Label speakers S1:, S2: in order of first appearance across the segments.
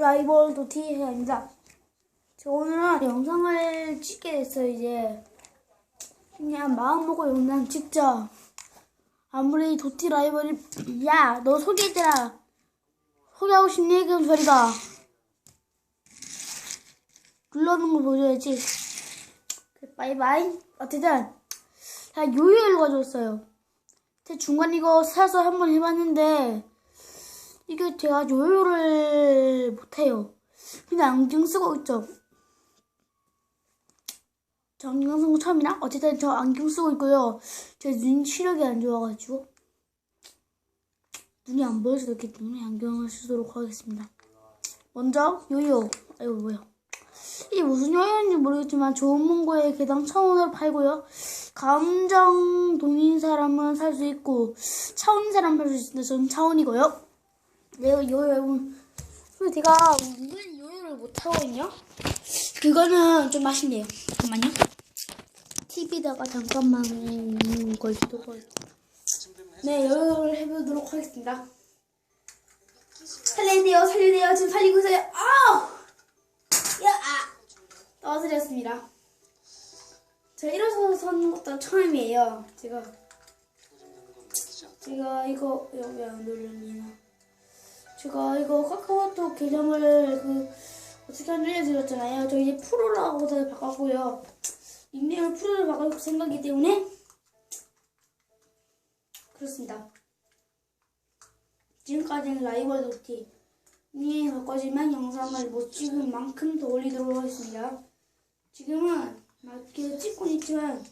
S1: 라이벌 도티 해입니다. 제가 오늘은 영상을 찍게 됐어요, 이제. 그냥 마음 먹고 영상 찍자. 아무리 도티 라이벌이, 야, 너 소개해줘라. 소개하고 싶니? 그럼 저리가. 눌러놓은 거 보여줘야지. 그래, 바이바이. 어쨌든, 자, 요요를 가져왔어요. 제 중간 이거 사서 한번 해봤는데, 이게 제가 요요를 못해요. 근데 안경 쓰고 있죠. 저 안경 쓴거 처음이라? 어쨌든 저 안경 쓰고 있고요. 제 눈 시력이 안 좋아가지고. 눈이 안 보여서 이렇게 눈에 안경을 쓰도록 하겠습니다. 먼저, 요요. 아이고, 뭐야. 이게 무슨 요요인지 모르겠지만 좋은 문구에 개당 천 원을 팔고요. 감정 돈인 사람은 살 수 있고 차원인 사람은 살수 있는데 저는 차원이고요. 내가 요요 근데 제가 은근 요요를 못하거든요. 그거는 좀 아쉽네요. 잠깐만요. TV다가 잠깐만 걸지도 걸. 네 요요를 해보도록 하겠습니다. 살려야 돼요. 지금 살리고 있어요. 아! 야, 아! 떨어뜨렸습니다. 제가 일어서서 서는 것도 처음이에요. 제가 제가 이거 여기 안 눌렸나? 제가 이거 카카오톡 계정을 그 어떻게 하는지 알려드렸잖아요. 저 이제 프로라고 다 바꿨고요. 닉네임을 프로로 바꿀 생각이기 때문에 그렇습니다. 지금까지는 라이벌 닉네임 바꿔지만 영상을 못 찍은 만큼 더 올리도록 하겠습니다. 지금은 막 계속 찍고 있지만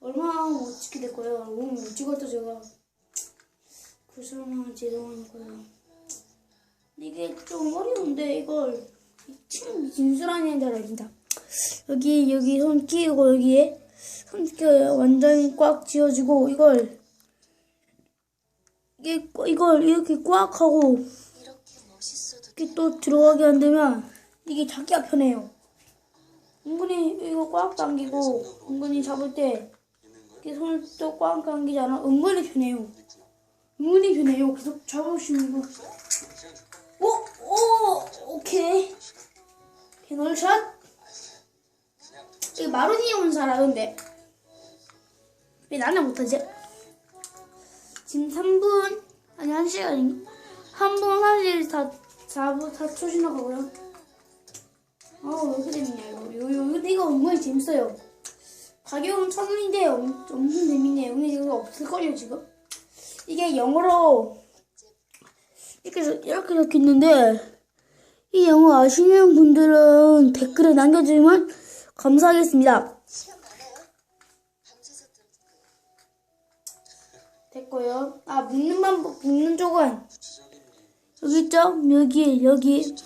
S1: 얼마나 못 찍게 될 거예요. 너무 못 찍었죠 제가. 그 사람은 죄송하고요. 이게 좀 어려운데 이걸 참 진술하는 자랍니다. 여기 여기 손 끼고 여기에 손 끼고 완전히 꽉 쥐어주고 이걸 이게 꽉- 이걸 이렇게 꽉 하고 이렇게 또 들어가게 안 되면 이게 잡기가 편해요. 은근히 이거 꽉 당기고 은근히 잡을 때 이렇게 손을 또 꽉 당기잖아. 은근히 편해요. 은근히 편해요. 계속 잡으시는 거. 오케이. 개놀샷. 이거 마루니 형은 잘하는데 왜 나는 못하지? 지금 3분 아니 1시간 3분 34분 4초 지나가고요. 아, 왜 이렇게 재밌냐, 이거. 이거, 이거, 이거 은근히 재밌어요. 가격은 천 원인데 엄- 엄청 재밌네요. 근데 이거 없을걸요, 지금? 이게 영어로 이렇게, 적- 이렇게 적혀 있는데, 이 영어 아시는 분들은 댓글에 남겨주면 감사하겠습니다. 됐고요. 아, 묶는 방법, 묶는 쪽은 여기 있죠? 여기, 여기.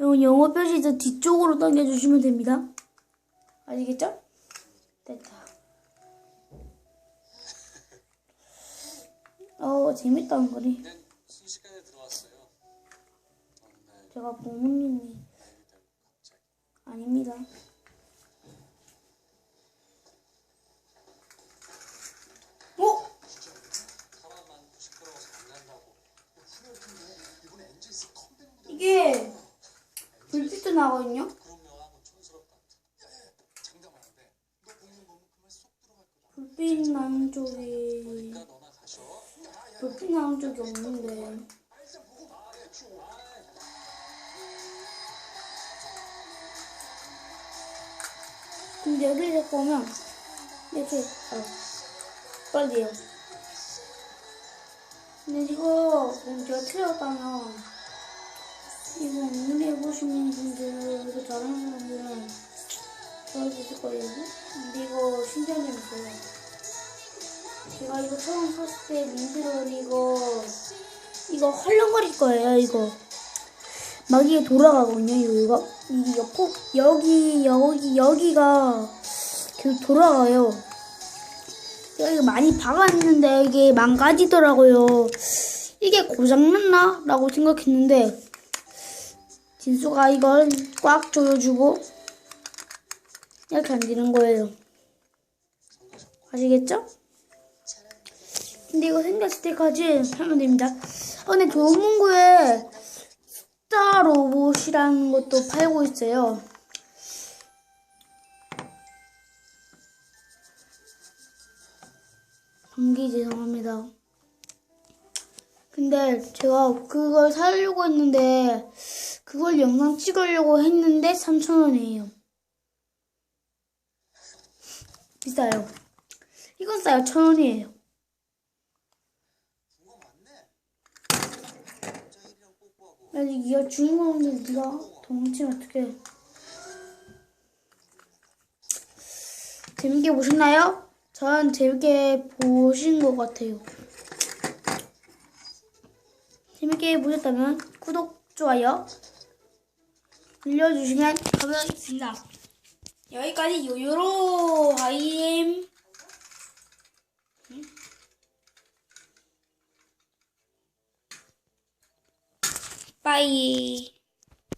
S1: 영- 영어 표시 저 뒤쪽으로 당겨주시면 됩니다. 아시겠죠? 됐다. 어, 재밌다, 은근히. 제가 부모님이 아닙니다. 어? 이게 불빛도 나거든요? 불빛 나는 쪽이. 불빛 나는 쪽이 없는데 근데 여기 자꾸 오면 이렇게 어, 빨리 해요. 근데 이거 제가 틀렸다면 이거 오늘 해보시는 분들 이거 잘하는 분들은 도와주실 거예요. 근데 이거 신기한 점 있어요. 제가 이거 처음 샀을 때 민들은 이거 이거 헐렁거릴 거예요 이거 막 이게 돌아가거든요 이거 이 옆, 여기 여기 여기가 계속 돌아가요 여기 많이 박았는데 이게 망가지더라고요 이게 고장났나? 라고 생각했는데 진수가 이걸 꽉 조여주고 이렇게 안 되는 거예요 아시겠죠? 근데 이거 생겼을 때까지 하면 됩니다. 아, 근데 좋은 문구에 숫자 로봇이라는 것도 팔고 있어요. 방귀 죄송합니다. 근데 제가 그걸 사려고 했는데 그걸 영상 찍으려고 했는데 3,000원이에요. 비싸요. 이건 싸요. 1,000원이에요.
S2: 그거 맞네. 자, 1이랑 뽀뽀하고.
S1: 아니 이거 주인공인데 네가 도망치면 어떡해. 재밌게 보셨나요? 전 재밌게 보신 것 같아요. 재밌게 보셨다면 구독, 좋아요 눌러주시면 감사하겠습니다. 여기까지 요요로 하이엠 빠이